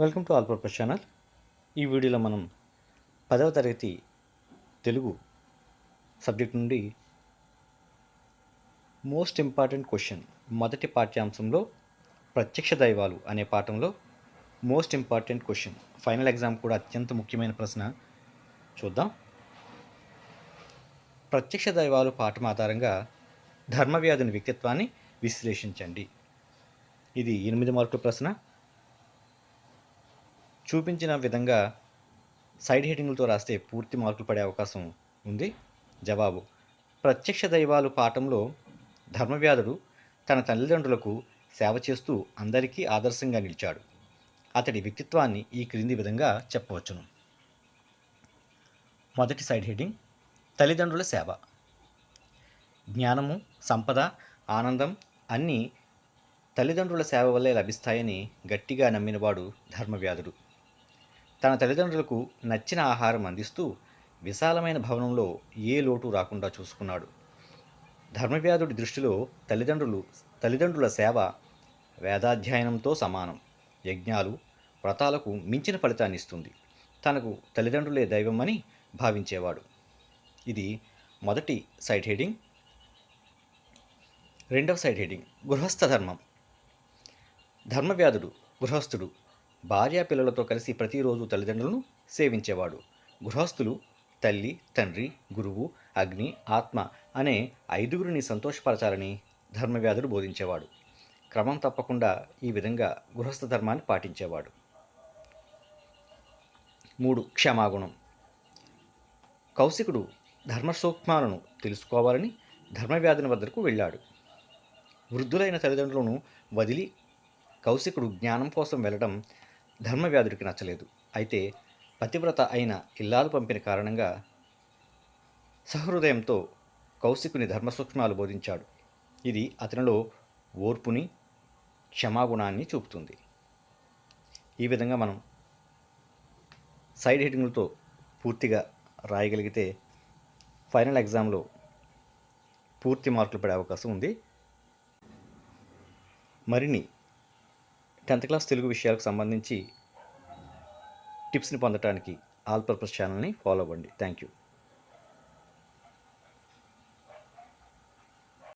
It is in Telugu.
Welcome to all purpose channel. ఈ వీడియోలో మనం పదవ తరగతి తెలుగు సబ్జెక్ట్ నుండి మోస్ట్ ఇంపార్టెంట్ క్వశ్చన్ మొదటి పాఠ్యాంశంలో ప్రత్యక్ష దైవాలు అనే పాఠంలో most important question. Final exam కూడా అత్యంత ముఖ్యమైన ప్రశ్న. చూద్దాం. ప్రత్యక్ష దైవాలు పాఠం ఆధారంగా ధర్మవ్యాధుని వ్యక్తిత్వాన్ని విశ్లేషించండి. ఇది ఎనిమిది మార్కుల ప్రశ్న. చూపించిన విధంగా సైడ్ హెడ్డింగ్లతో రాస్తే పూర్తి మార్కులు పడే అవకాశం ఉంది. జవాబు. ప్రత్యక్ష దైవాలు పాఠంలో ధర్మవ్యాధుడు తన తల్లిదండ్రులకు సేవ చేస్తూ అందరికీ ఆదర్శంగా నిలిచాడు. అతడి వ్యక్తిత్వాన్ని ఈ క్రింది విధంగా చెప్పవచ్చును. మొదటి సైడ్ హెడ్డింగ్. తల్లిదండ్రుల సేవ. జ్ఞానము సంపద ఆనందం అన్నీ తల్లిదండ్రుల సేవ వల్లే లభిస్తాయని గట్టిగా నమ్మినవాడు ధర్మవ్యాధుడు. తన తల్లిదండ్రులకు నచ్చిన ఆహారం అందిస్తూ విశాలమైన భవనంలో ఏ లోటు రాకుండా చూసుకున్నాడు. ధర్మవ్యాధుడి దృష్టిలో తల్లిదండ్రులు తల్లిదండ్రుల సేవ వేదాధ్యయనంతో సమానం. యజ్ఞాలు వ్రతాలకు మించిన ఫలితాన్ని ఇస్తుంది. తనకు తల్లిదండ్రులే దైవమని భావించేవాడు. ఇది మొదటి సైడ్ హెడింగ్. రెండవ సైడ్ హెడింగ్. గృహస్థ ధర్మం. ధర్మవ్యాధుడు గృహస్థుడు భార్యా పిల్లలతో కలిసి ప్రతిరోజు తల్లిదండ్రులను సేవించేవాడు. గృహస్థులు తల్లి తండ్రి గురువు అగ్ని ఆత్మ అనే ఐదుగురిని సంతోషపరచాలని ధర్మవ్యాధుడు బోధించేవాడు. క్రమం తప్పకుండా ఈ విధంగా గృహస్థ ధర్మాన్ని పాటించేవాడు. మూడు క్షమాగుణం. కౌశికుడు ధర్మసూక్ష్మాలను తెలుసుకోవాలని ధర్మవ్యాధుని వద్దకు వెళ్ళాడు. వృద్ధులైన తల్లిదండ్రులను వదిలి కౌశికుడు జ్ఞానం కోసం వెళ్ళడం ధర్మవ్యాధుడికి నచ్చలేదు. అయితే పతివ్రత అయిన ఇల్లాలు పంపిన కారణంగా సహృదయంతో కౌశికుని ధర్మసూక్ష్మాలు బోధించాడు. ఇది అతనిలో ఓర్పుని క్షమాగుణాన్ని చూపుతుంది. ఈ విధంగా మనం సైడ్ హెడ్డింగ్లతో పూర్తిగా రాయగలిగితే ఫైనల్ ఎగ్జామ్లో పూర్తి మార్కులు పడే అవకాశం ఉంది. మరిన్ని టెన్త్ క్లాస్ తెలుగు విషయాలకు సంబంధించి టిప్స్ని పొందడానికి ఆల్ పర్పస్ ఛానల్ని ఫాలో అవ్వండి. Thank you.